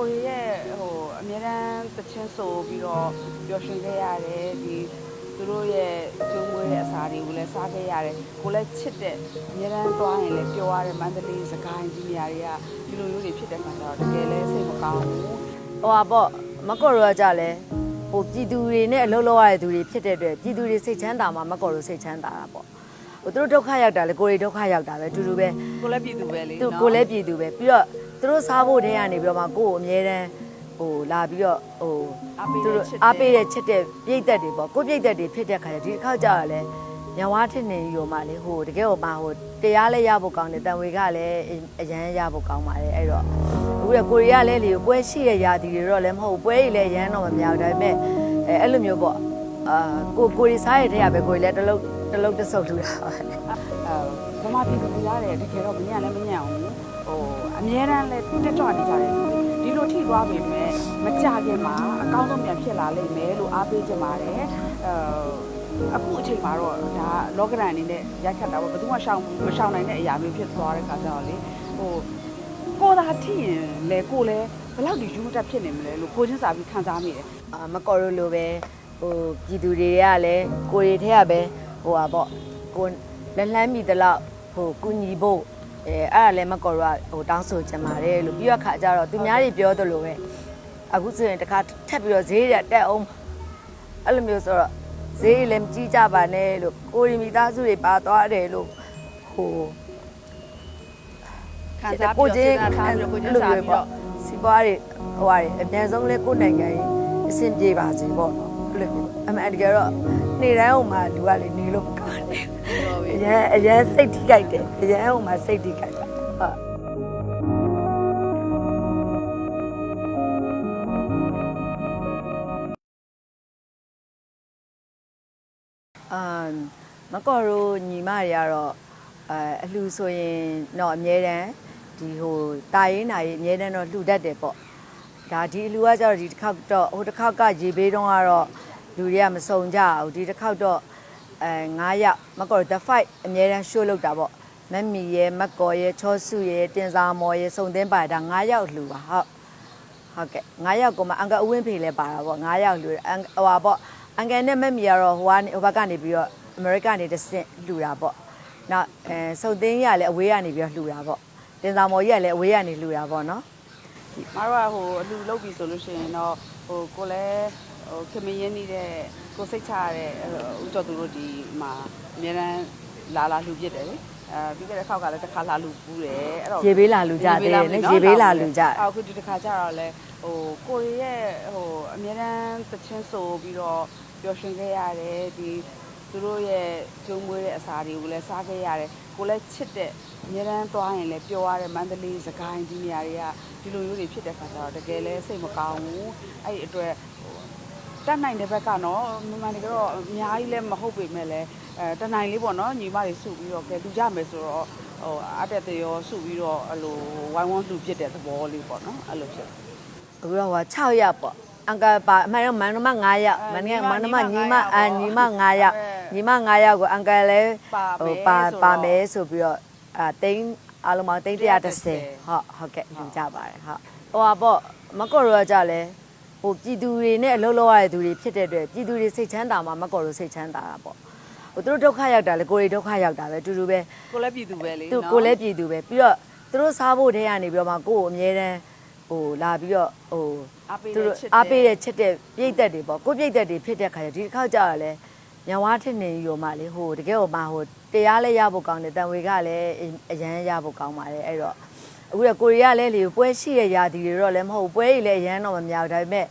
ကိုရီရဲ့ဟိုအများတန်းတချင်းဆိုပြီးတော့ပျော်ရွှင်ခဲ့ရတယ်ဒီသူတို့ရဲ့ကျုံးမွေးတဲ့အစာတွေကိုလည်းစားခဲ့ရတယ်ကိုလည်းချစ်တဲ့အများတန်းသွားရင်လည်းပျော်ရတယ်မန္တလေးစကိုင်းကြီးနေရာတွေကဒီလိုမျိုးတွေဖြစ်တဲ့ခါကျတော့တကယ်လည်းစိတ်မကောင်းဘူးဟိုပါပေါ့မကော်ရောကကြလဲဟိုပြည်သူတွေနဲ့အလုပ်လုပ်ရတဲ့သူတွေဖြစ်တဲ့အတွက်ပြည်သူတွေစိတ်ချမ်းသာမှာမကော်ရောစိတ်ချမ်းသာတာပေါ့ဟိုသူတို့ဒုက္ခရောက်တာလေကိုယ်တွေဒုက္ခရောက်တာပဲအတူတူပဲကိုလည်းပြည်သူပဲလေသူနော်ကိုယ်လည်းပြည်သူပဲပြီးတော့ သူတို့စားဖို့တဲကနေပြီးတော့မှကိုယ်ကိုအမြဲတမ်းဟိုလာပြီးတော့ဟိုအားပေးသူတဲ့တို့ချစ်အားပေးတဲ့ချစ်တဲ့ပြိတ်သက်တွေပေါ့ကိုယ်ပြိတ်သက်တွေဖြစ်တဲ့ခါကျဒီတစ်ခါကျတော့လဲညဝါထစ်နေရောမှလေဟိုတကယ်ဟိုမှဟိုတရားလဲရဖို့ကောင်းတယ်တန်ဝေကလည်းအရန်ရဖို့ကောင်းပါတယ်အဲ့တော့အခုကကိုရီးယားလဲလေပွဲရှိတဲ့ယာတီတွေတော့လည်းမဟုတ်ဘူးပွဲကြီးလည်းရန်တော့မများဘူးဒါပေမဲ့အဲအဲ့လိုမျိုးပေါ့အာကိုကိုရီစားရတဲ့ရပဲကိုရီလည်းတလုံးတလုံးတစ်စုပ်လှူတာပါအဲဗမာပြည်သူတွေရတယ်တကယ်တော့မညံ့လည်းမညံ့ဘူး ဟိုအများတန်းလည်းတက်ကြွနေကြတယ်ဒီလိုထိသွားပြီမဲ့မကြခင်မှာအကောင်းဆုံးပြန်ဖြစ်လာလိမ့်မယ်လို့အားပေးချင်ပါတယ်အဲအခုအချိန်မှာတော့ဒါလောကရန်အနေနဲ့ရိုက်ခတ်တာပေါ့ဘယ်သူမှရှောင်မရှောင်နိုင်တဲ့အရာမျိုးဖြစ်သွားတဲ့ခါကျတော့လေဟိုကိုသာထိရင်လေကိုလည်းဘယ်လောက်ဒီယူမတက်ဖြစ်နေမလဲလို့ကိုချင်းစာပြီးခံစားမိတယ်အာမကော်ရိုလိုပဲဟိုပြည်သူတွေကလည်းကိုရီထဲကပဲဟိုပါပေါ့ကိုလက်လှမ်းမိသလောက်ဟိုကုညီဖို့ အဲအဲ့ဒါလည်းမကော်ရိုကဟိုတောင်းဆိုချင်ပါတယ်လို့ပြီးတော့ခါကြတော့သူများတွေပြောသလိုပဲအခုဆိုရင်တခါထပ်ပြီးတော့ဈေးတွေတက်အောင်အဲ့လိုမျိုးဆိုတော့ဈေးတွေလည်းမကြီးကြပါနဲ့လို့ကိုရီမိသားစုတွေပါသွားတယ်လို့ဟိုခံစားပြီးတော့စဉ်းစားထားပြီးတော့ကိုချင်းစာပြီးတော့စီပွားတွေဟိုဟာတွေအများဆုံးလဲကိုယ်နိုင်ငံကြီးအဆင်ပြေပါစေပေါ့နော်အဲ့လိုမျိုးအမှန်တကယ်တော့နေတိုင်းဟိုမှာလူကလေနေလို့မကောင်းဘူးအ ရင်အရင်စိတ်ထိကြိုက်တယ်အရင်ဟိုမှာစိတ်ထိကြိုက်တာဟုတ်အမ်မကော်ရိုညီမတွေကတော့အဲအလှဆိုရင်တော့အမြဲတမ်းဒီဟိုတာရေးနာရေးအမြဲတမ်းတော့လှူတတ်တယ်ပေါ့ဒါဒီအလှကကြတော့ဒီတစ်ခေါက်တော့ဟိုတစ်ခေါက်ကရေဘေးတုန်းကတော့လူတွေကမစုံကြဘူးဒီတစ်ခေါက်တော့ အဲ9ယောက်မကော်ရို the fight အမြဲတမ်း show လုပ်တာပေါ့မက်မီရဲ့မက်ကော်ရဲ့ချောစုရဲ့တင်စာမော်ရဲ့စုံသင်းပါဒါ9ယောက်လှူပါဟုတ်ဟုတ်ကဲ့9ယောက်ကမှအင်္ဂါအဝင်းဖေလည်းပါတာပေါ့9ယောက်လူအင်ဟိုပါပေါ့အင်္ဂါနဲ့မက်မီကတော့ဟိုကနေဟိုဘက်ကနေပြီးတော့အမေရိကန်နေတစ်ဆင့်လှူတာပေါ့နောက်အဲစုတ်သိန်းရလည်းအဝေးကနေပြီးတော့လှူတာပေါ့တင်စာမော်ကြီးကလည်းအဝေးကနေလှူတာပေါ့နော်မတော်ကဟိုအလူလုပ်ပြီဆိုလို့ရှိရင်တော့ဟိုကိုလည်းဟိုခင်မရင်းနေတဲ့ ကိုစိတ်ချရတဲ့ဦးကျော်သူတို့ဒီမှာအများတန်းလာလာလှူပြစ်တယ်လေအဲပြီးခဲ့တဲ့ခေါက်ကလည်းတစ်ခါလာလှူပူးတယ်အဲ့တော့ရေဘေးလာလှူကြတယ်လေရေဘေးလာလှူကြတယ်အခုဒီတစ်ခါကျတော့လေဟိုကိုရီရဲ့ဟိုအများတန်းတချင်းဆိုပြီးတော့ပျော်ရွှင်ခဲ့ရတယ်ဒီသူတို့ရဲ့ကျုံးမွေးတဲ့အစာတွေကိုလည်းစားခဲ့ရတယ်ကိုလည်းချစ်တဲ့အများတန်းသွားရင်လည်းပျော်ရတယ်မန္တလေးစကိုင်းကြီးနေရာတွေကဒီလိုမျိုးတွေဖြစ်တဲ့ခါကျတော့တကယ်လည်းစိတ်မကောင်းဘူးအဲ့ဒီအတွက် ဟိုတက်နိုင်တဲ့ဘက်ကတော့မမှန်တကယ်တော့အများကြီးလည်းမဟုတ်ပေမဲ့လည်းအဲတက်နိုင်လေးပေါ့နော်ညီမတွေစုပြီးတော့ကဲလူကြမယ်ဆိုတော့ဟိုအတက်တရောစုပြီးတော့အဲ့လိုဝိုင်းဝန်းလှူပြစ်တဲ့သဘောလေးပေါ့နော်အဲ့လိုဖြစ်တယ်အခုတော့ဟို6ယောက်ပေါ့အင်္ဂါပါအမှန်တော့မန္တမ9ယောက်မန္တကမန္တမညီမအညီမ9ယောက်ညီမ9ယောက်ကိုအင်္ဂါလည်းပါဟိုမယ်ပါဆိုတော့ပါမယ်ဆိုပြီးတော့အာတိန်းအားလုံးပေါင်းတိန်း130ဟုတ်ဟုတ်ကဲ့ယူကြပါတယ်ဟုတ်ဟိုပါပေါ့မကော်ရောကကြလဲ ဟိုပြည်သူတွေနဲ့အလုပ်လုပ်ရတဲ့သူတွေဖြစ်တဲ့အတွက်ပြည်သူတွေစိတ်ချမ်းသာမှာမကော်ရောစိတ်ချမ်းသာတာပေါ့ဟိုသူတို့ဒုက္ခရောက်တာလေကိုယ်တွေဒုက္ခရောက်တာပဲအတူတူပဲကိုလည်းပြည်သူပဲလေသူနော်ကိုယ်လည်းပြည်သူပဲပြီးတော့သူတို့စားဖို့တဲကနေပြီးတော့မှကိုယ်ကိုအမြဲတမ်းဟိုလာပြီးတော့ဟိုအားပေးသူတဲ့တို့ချစ်အားပေးတဲ့ချစ်တဲ့ပြိတ်သက်တွေပေါ့ကိုပြိတ်သက်တွေဖြစ်တဲ့ခါကျဒီတစ်ခေါက်ကြာတော့လဲညဝါထစ်နေရောမှလေဟိုတကယ်ဟိုမှဟိုတရားလဲရဖို့ကောင်းတယ်တန်ဝေကလည်းအရန်ရဖို့ကောင်းပါတယ်အဲ့တော့ အခုကကိုရီးယားလဲလေပွဲရှိတဲ့ယာတီတွေတော့လည်းမဟုတ်ဘူးပွဲကြီးလည်းအရန်တော့မများဘူးဒါပေမဲ့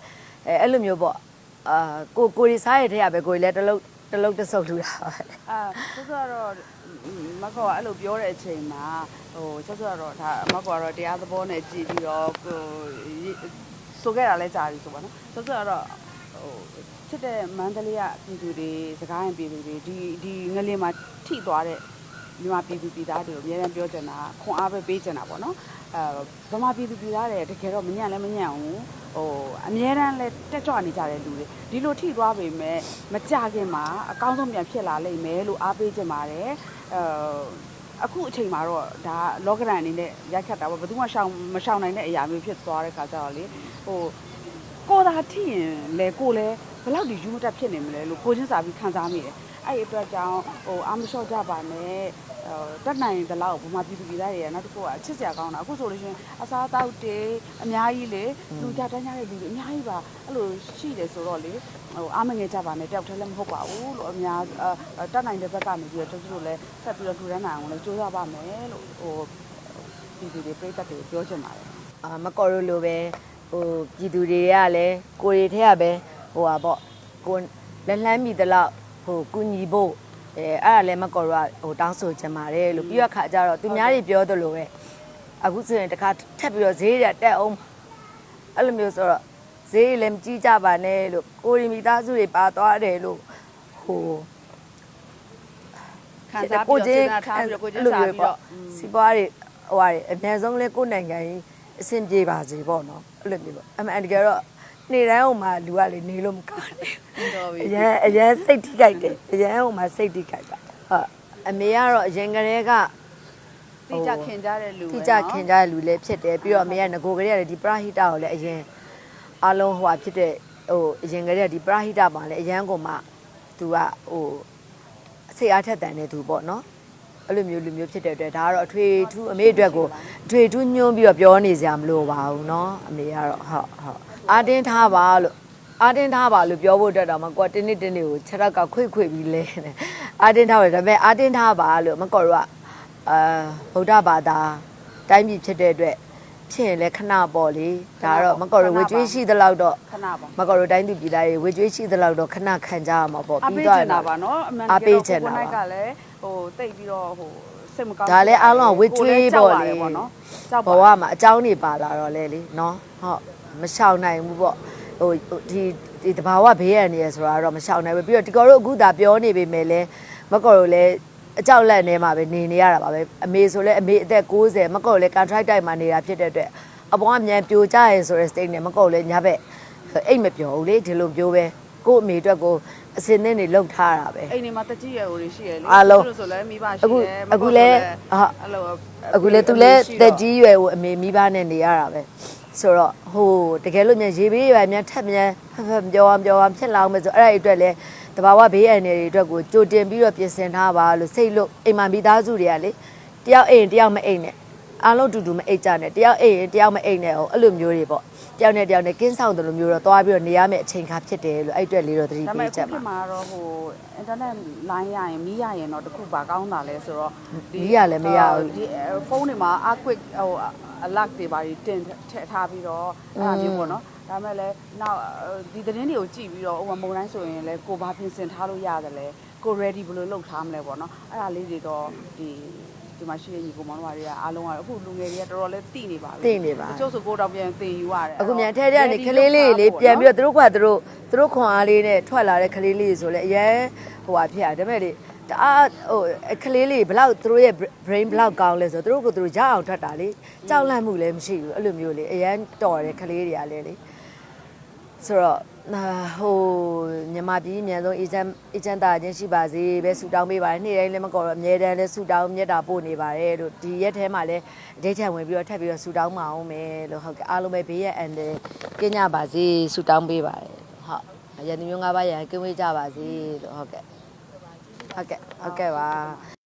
အဲအဲ့လိုမျိုးပေါ့အာကိုကိုရီစားရတဲ့ရပဲကိုရီလည်းတလုံးတလုံးတစ်စုပ်လှူတာပါပဲအာဆိုတော့မကောကအဲ့လိုပြောတဲ့အချိန်မှာဟိုချက်ချက်တော့ဒါမကောကတော့တရားသဘောနဲ့ကြည်ပြီးတော့ဟိုဆိုခဲ့တာလဲကြာပြီဆိုပါနော်ဆိုတော့ဟိုချစ်တဲ့မန္တလေးကပြည်သူတွေစကားရင်ပြည်သူတွေဒီဒီငလင်မှာထိသွားတဲ့မြန်မာပြည်သူပြည်သားတွေကိုအများအားပြောချင်တာခွန်အားပဲပေးချင်တာပေါ့နော်အဲ ဗမာပြည်သူပြည်သားတွေတကယ်တော့မညံ့လည်းမညံ့ဘူးဟိုအများအားလည်းတက်ကြွနေကြတဲ့လူတွေဒီလိုထိသွားပေမဲ့မကြခင်မှာအကောင်းဆုံးပြန်ဖြစ်လာလိမ့်မယ်လို့အားပေးချင်ပါတယ်အဲအခုအချိန်မှာတော့ဒါလောကဒဏ်အနေနဲ့ရိုက်ခတ်တာပေါ့ဘယ်သူမှရှောင်မရှောင်နိုင်တဲ့အရာမျိုးဖြစ်သွားတဲ့ခါကျတော့လေဟိုကိုသာထိရင်လေကိုလည်းဘယ်လောက်ဒီယူမတက်ဖြစ်နေမလဲလို့ကိုချင်းစာပြီးခံစားမိတယ် အဲ့ဒီအတွက်ကြောင့်ဟိုအာမလျှော့ကြပါနဲ့ဟိုတက်နိုင်တဲ့လောက်ဘုမာပြည်သူပြည်သားတွေကနောက်တစ်ခုကအချစ်စရာကောင်းတာအခုဆိုလို့ရှိရင်အစားအသောက်တွေအများကြီးလေလူကြတန်းကြတဲ့လူတွေအများကြီးပါအဲ့လိုရှိတယ်ဆိုတော့လေဟိုအားမငယ်ကြပါနဲ့တယောက်တည်းလည်းမဟုတ်ပါဘူးလို့အများအဲတက်နိုင်တဲ့ဘက်ကနေပြီးတော့တို့တို့လည်းဆက်ပြီးတော့ထူထမ်းနိုင်အောင်လည်းကြိုးစားပါမယ်လို့ဟိုပြည်သူတွေပြည့်တက်တွေပြောချင်ပါတယ်အာမကော်ရိုလိုပဲဟိုပြည်သူတွေကလည်းကိုရီထဲကပဲဟိုပါပေါ့ကိုလက်လှမ်းမိသလောက် ဟိုကုညီဖို့အဲအဲ့ဒါလည်းမကော်ရိုကဟိုတောင်းဆိုချင်ပါတယ်လို့ပြီးတော့ခါကြတော့သူများတွေပြောသလိုပဲအခုဆိုရင်တခါထပ်ပြီးတော့ဈေးတွေတက်အောင်အဲ့လိုမျိုးဆိုတော့ဈေးတွေလည်းမကြီးကြပါနဲ့လို့ကိုရီမိသားစုတွေပါသွားတယ်လို့ဟိုခံစားပြီးတော့စဉ်းစားထားပြီးတော့ကိုချင်းစာပြီးတော့စီးပွားတွေဟိုဟာတွေအများဆုံးလဲကိုယ်နိုင်ငံကြီးအဆင်ပြေပါစေပေါ့နော်အဲ့လိုမျိုးပေါ့အမှန်တကယ်တော့ နေတိုင်းဟိုမှာလူကလေနေလို့မကောင်းဘူး တော်ပြီ အရင်အရင်စိတ်ထိခိုက်တယ်အရင်ဟိုမှာစိတ်ထိခိုက်တာဟုတ်အမေကတော့အရင်ကတည်းက တိကျခင်ကြတဲ့လူပဲ တိကျခင်ကြတဲ့လူလည်းဖြစ်တယ်ပြီးတော့အမေကငကိုကလေးကလည်းဒီပရာဟိတကိုလည်းအရင်အလုံးဟိုဟာဖြစ်တဲ့ဟိုအရင်ကတည်းကဒီပရာဟိတပါလည်းအရင်ကမှသူကဟိုစိတ်အားထက်တန်နေသူပေါ့နော်အဲ့လိုမျိုးလူမျိုးဖြစ်တဲ့အတွက်ဒါကတော့အထွေထူးအမေအတွက်ကိုအထွေထူးညွှန်းပြီးတော့ပြောနေစရာမလိုပါဘူးเนาะအမေကတော့ဟုတ်ဟုတ် အာတင်းထားပါလို့အာတင်းထားပါလို့ပြောဖို့အတွက်တော့မကွာတင်းနေ့တင်းနေ့ကိုခြေထောက်ကခွေ့ခွေ့ပြီးလဲနေအာတင်းထားတယ်ဒါပေမဲ့အာတင်းထားပါလို့မကော်တော့ကအာဗုဒ္ဓဘာသာတိုင်းပြည်ဖြစ်တဲ့အတွက်ဖြစ်ရင်လည်းခဏပေါ့လေဒါကတော့မကော်ရဝေကျွေးရှိသလောက်တော့ခဏပါမကော်ရတိုင်းသူပြည်သားတွေဝေကျွေးရှိသလောက်တော့ခဏခံကြရမှာပေါ့အပြီးပေးတော့ချင်တာပါနော်အမှန်တအားကပေးယ်ချင်တော့တာကိုပါနိုင်ကလည်းဟိုတိတ်ပြီးတော့ဟိုစိတ်မကောင်းဒါလည်းအားလုံးကဝေကျွေးပေါ့လေပေါ့နော်ကြောက်ဘပါဝမှာအကြောင်းတွေပါလာတော့လေလေနော်ဟုတ် မရှောင်နိုင်ဘူးပေါ့ဟိုဟိုဒီဒီတဘာဝဘေးရန်နေရဆိုတာတော့မရှောင်နိုင်ဘူးပြီးတော့ဒီကောတို့အခုသာပြောနေပေမဲ့လည်းမကော်တို့လည်းအကြောက်လက်နေမှာပဲနေနေရတာပါပဲအမေဆိုလဲအမေအသက်60မကော်လည်း contract တိုက်မှာနေတာဖြစ်တဲ့အတွက်အပေါ်ကမြန်ပြိုကျရဲဆိုတဲ့ state နဲ့မကော်လည်းညဘက်အိတ်မပြောဘူးလေဒီလိုပြောပဲကို့အမေအတွက်ကိုအစင်းနဲ့နေလှုပ်ထားတာပဲအိမ်နေမှာတကြီးရွယ်ဟိုတွေရှိရလေအားလုံးလို့ဆိုလဲမိဘရှိအခုတယ်အခုလဲဟာအဲ့လိုအခုလေသူလည်းတက်ကြီးရွယ်ကိုအမေမိဘနဲ့နေရတာပဲ ဆိုတော့ဟိုတကယ်လို့မြန်ရေဘေးရွယ်မြန်ထက်မြန်ဖက်ဖက်ပြောအောင်ပြောအောင်ဖြစ်လာအောင်မယ်ဆိုအဲ့ဒါတွေအတွက်လည်းတဘာဝဘေးအန္တရာယ်တွေအတွက်ကိုကြိုတင်ပြီးတော့ပြင်ဆင်ထားပါလို့စိတ်လို့အိမ်မှာမိသားစုတွေကလေတယောက်အိမ်တယောက်မအိမ်နဲ့ အားလုံးတူတူမအိတ်ကြနဲ့တယောက်အိမ်ရင်တယောက်မအိမ်နဲ့ဟိုအဲ့လိုမျိုးတွေပေါ့တယောက်နဲ့တယောက်နဲ့ကင်းဆောင်တယ်လို့မျိုးတော့သွားပြီးတော့နေရမယ့်အချိန်ခါဖြစ်တယ်လို့အဲ့အတွက်လေးတော့သတိဒါပေမဲ့ပေးအခုချက်ခေပါတ်မှာတော့ဟိုအင်တာနက်လိုင်းရရင်မီးရရင်တော့တခုပါကောင်းတာလဲဆိုတော့မီးရလည်းမရဘူးဒီဖုန်းတွေမှာ quick ဟို alert တွေပါတင်ထည့်ထားပြီးတော့အဲ့ဒါမျိုးပေါ့နော်ဒါပေမဲ့လည်းနောက်ဒီသတင်းတွေကိုကြည့်ပြီးတော့ဥပမာမုံတိုင်းဆိုရင်လည်းကိုဘာပြင်ဆင်ထားလို့ရတယ်လဲကို ready ဘယ်လိုလုပ်ထားမလဲပေါ့နော်အဲ့ဒါလေးတွေတော့ဒီ ဒီမှာရှိတဲ့ညီကိုမောင်တို့တွေကအားလုံးကတော့အခုလူငယ်တွေကတော်တော်လေးတိနေပါပြီသိနေပါတချို့ဆိုကိုတော့ပြန်တင်ယူရတယ်အခုမြန်ထဲထဲကနေခလေးလေးတွေလေးပြန်ပြီးတော့သူတို့ကသူတို့သူတို့ခွန်အားလေးနဲ့ထွက်လာတဲ့ခလေးလေးတွေဆိုလဲအရင်ဟိုဟာဖြစ်ရတယ်ဒါပေမဲ့လေတအားဟိုခလေးလေးဘလောက်သူတို့ရဲ့ brain ဘလောက်ကောင်းလဲဆိုတော့သူတို့ကိုသူတို့ရအောင်ထွက်တာလေကြောက်လန့်မှုလည်းမရှိဘူးအဲ့လိုမျိုးလေအရင်တော်တယ်ခလေးတွေကလည်းလေဆိုတော့အာ ဟိုမြန်မာပြည်အမြန်ဆုံးအေဂျင့်အေဂျင့်တာချင်းရှိပါစေပဲဆူတောင်းပေးပါတယ်နေ့တိုင်းလည်းမကောတော့အမြဲတမ်းလည်းဆူတောင်းမြတ်တာပို့နေပါတယ်လို့ဒီရက်ထဲမှာလည်းအဒိတ်ထံဝင်ပြီးတော့ထပ်ပြီးတော့ဆူတောင်းမအောင်မယ်လို့ဟုတ်ကဲ့အားလုံးပဲဘေးရန်အန်တယ်ကင်းကြပါစေဆူတောင်းပေးပါတယ်ဟုတ်ရန်သူမျိုး၅ပါးရန်ကင်းဝေးကြပါစေလို့ဟုတ်ကဲ့ဟုတ်ကဲ့ဟုတ်ကဲ့ပါ